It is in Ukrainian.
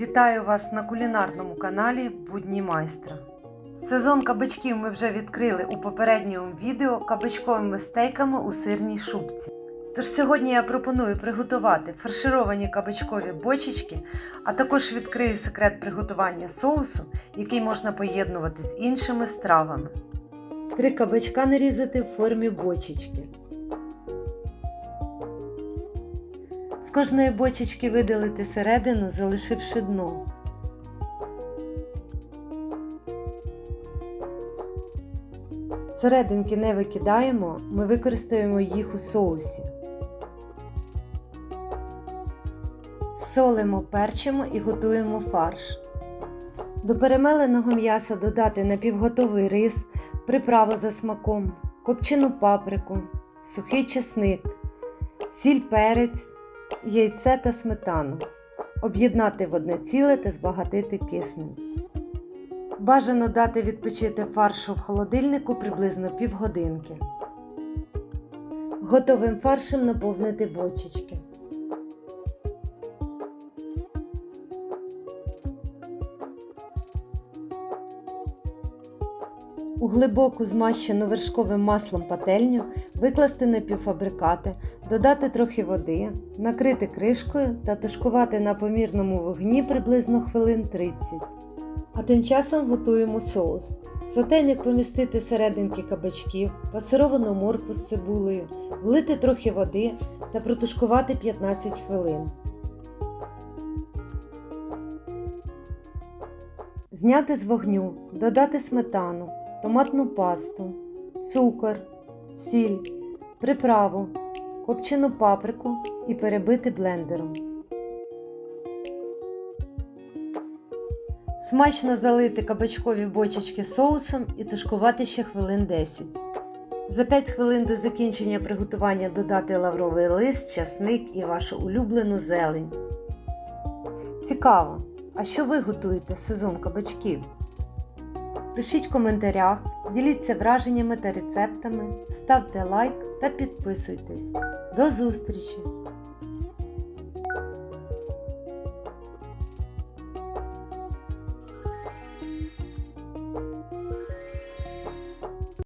Вітаю вас на кулінарному каналі Будні майстра. Сезон кабачків ми вже відкрили у попередньому відео кабачковими стейками у сирній шубці. Тож сьогодні я пропоную приготувати фаршировані кабачкові бочечки, а також відкрию секрет приготування соусу, який можна поєднувати з іншими стравами. Три кабачка нарізати в формі бочечки. Кожної бочечки видалити середину, залишивши дно. Серединки не викидаємо, ми використаємо їх у соусі. Солимо, перчимо і готуємо фарш. До перемеленого м'яса додати напівготовий рис, приправу за смаком, копчену паприку, сухий чесник, сіль перець, яйце та сметану. Об'єднати в одне ціле та збагатити киснем. Бажано дати відпочити фаршу в холодильнику приблизно півгодинки. Готовим фаршем наповнити бочечки. У глибоку змащену вершковим маслом пательню викласти напівфабрикати, додати трохи води, накрити кришкою та тушкувати на помірному вогні приблизно хвилин 30. А тим часом готуємо соус. В помістити серединки кабачків, пасировану моркву з цибулею, влити трохи води та протушкувати 15 хвилин. Зняти з вогню, додати сметану, томатну пасту, цукор, сіль, приправу, копчену паприку і перебити блендером. Смачно залити кабачкові бочечки соусом і тушкувати ще хвилин 10. За 5 хвилин до закінчення приготування додати лавровий лист, часник і вашу улюблену зелень. Цікаво! А що ви готуєте сезон кабачків? Пишіть в коментарях, діліться враженнями та рецептами, ставте лайк та підписуйтесь. До зустрічі!